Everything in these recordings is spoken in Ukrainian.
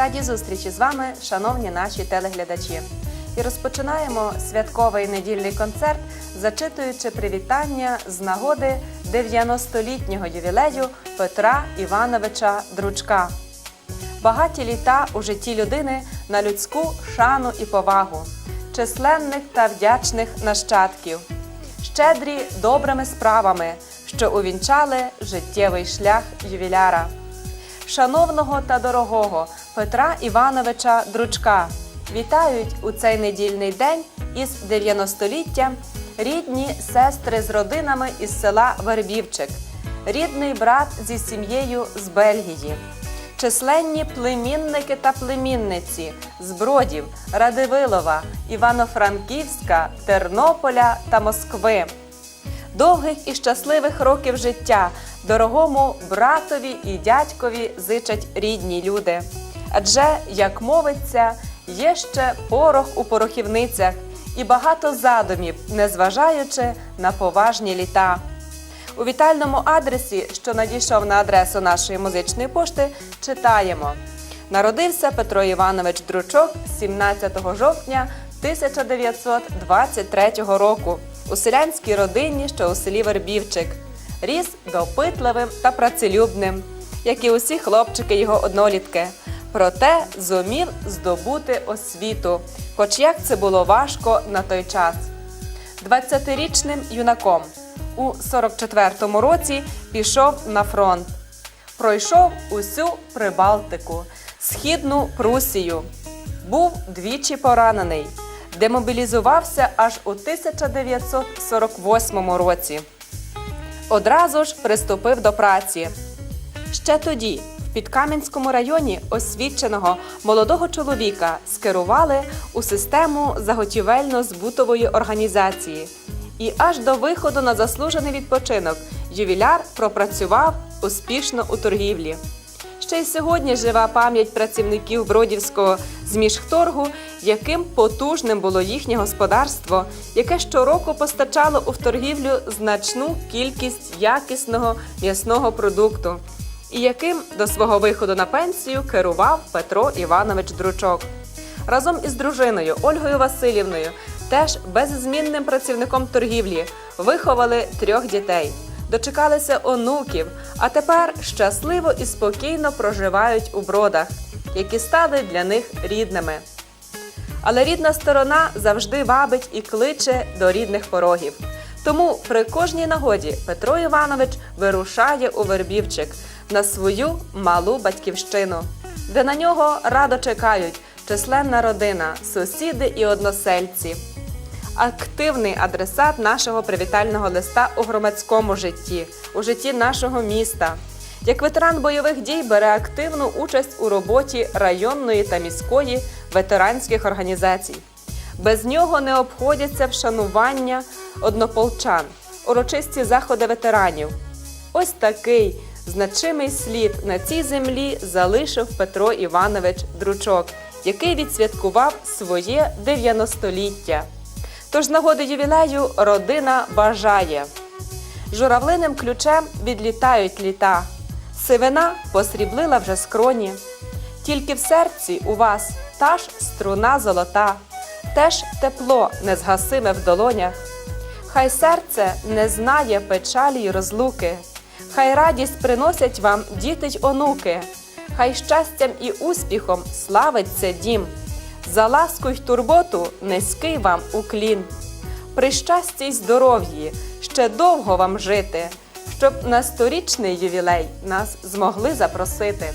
Раді зустрічі з вами, шановні наші телеглядачі. І розпочинаємо святковий недільний концерт, зачитуючи привітання з нагоди 90-літнього ювілею Петра Івановича Дручка. Багаті літа у житті людини на людську шану і повагу, численних та вдячних нащадків, щедрі добрими справами, що увінчали життєвий шлях ювіляра шановного та дорогого Петра Івановича Дручка. Вітають у цей недільний день із 90-літтям рідні сестри з родинами із села Вербівчик, рідний брат зі сім'єю з Бельгії, численні племінники та племінниці з Бродів, Радивилова, Івано-Франківська, Тернополя та Москви довгих і щасливих років життя дорогому братові і дядькові зичать рідні люди. Адже, як мовиться, є ще порох у порохівницях і багато задумів, незважаючи на поважні літа. У вітальному адресі, що надійшов на адресу нашої музичної пошти, читаємо: Народився Петро Іванович Дручок 17 жовтня 1923 року у селянській родині, що у селі Вербівчик. Ріс допитливим та працелюбним, як і усі хлопчики його однолітки. Проте зумів здобути освіту, хоч як це було важко на той час. 20-річним юнаком у 44-му році пішов на фронт. Пройшов усю Прибалтику, Східну Прусію. Був двічі поранений, демобілізувався аж у 1948 році. Одразу ж приступив до праці. Ще тоді, в Підкам'янському районі освіченого молодого чоловіка скерували у систему заготівельно-збутової організації. І аж до виходу на заслужений відпочинок ювіляр пропрацював успішно у торгівлі. Ще й сьогодні жива пам'ять працівників Бродівського зміжторгу, яким потужним було їхнє господарство, яке щороку постачало у торгівлю значну кількість якісного м'ясного продукту, і яким до свого виходу на пенсію керував Петро Іванович Дручок. Разом із дружиною Ольгою Васильівною, теж беззмінним працівником торгівлі, виховали трьох дітей дочекалися онуків, а тепер щасливо і спокійно проживають у бродах, які стали для них рідними. Але рідна сторона завжди вабить і кличе до рідних порогів. Тому при кожній нагоді Петро Іванович вирушає у Вербівчик на свою малу батьківщину, де на нього радо чекають численна родина, сусіди і односельці активний адресат нашого привітального листа у громадському житті, у житті нашого міста. Як ветеран бойових дій бере активну участь у роботі районної та міської ветеранських організацій. Без нього не обходяться вшанування однополчан, урочисті заходи ветеранів. Ось такий значимий слід на цій землі залишив Петро Іванович Дручок, який відсвяткував своє 90-ліття. Тож нагоди ювілею родина бажає. Журавлиним ключем відлітають літа. Сивина посріблила вже скроні. Тільки в серці у вас та ж струна золота, теж тепло незгасиме в долонях. Хай серце не знає печалі й розлуки, хай радість приносять вам діти й онуки, хай щастям і успіхом славиться дім. За ласку й турботу низький вам уклін. При щасті й здоров'ї ще довго вам жити, щоб на сторічний ювілей нас змогли запросити.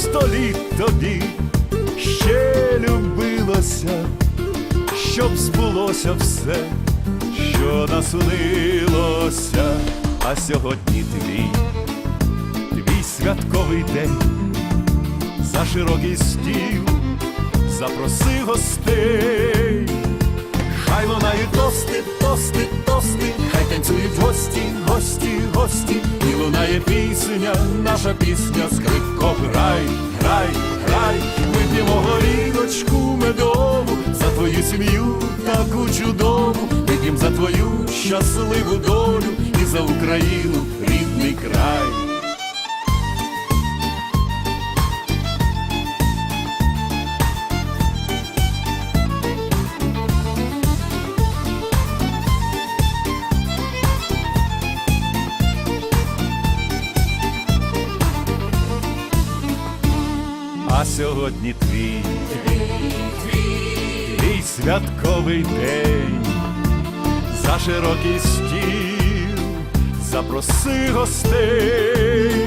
щоб століт тобі ще любилося, щоб збулося все, що наснилося, а сьогодні твій, твій святковий день. За широкий стіл, запроси гостей, хай лунають тости, тости, тости, хай танцюють гості, гості, гості, і лунає пісня, наша пісня, скрипко, грай, грай, грай, вип'ємо горілочку медову за твою сім'ю таку чудову, вип'ємо за твою щасливу долю і за Україну рідний край. А сьогодні твій, твій святковий день, за широкий стіл, запроси гостей,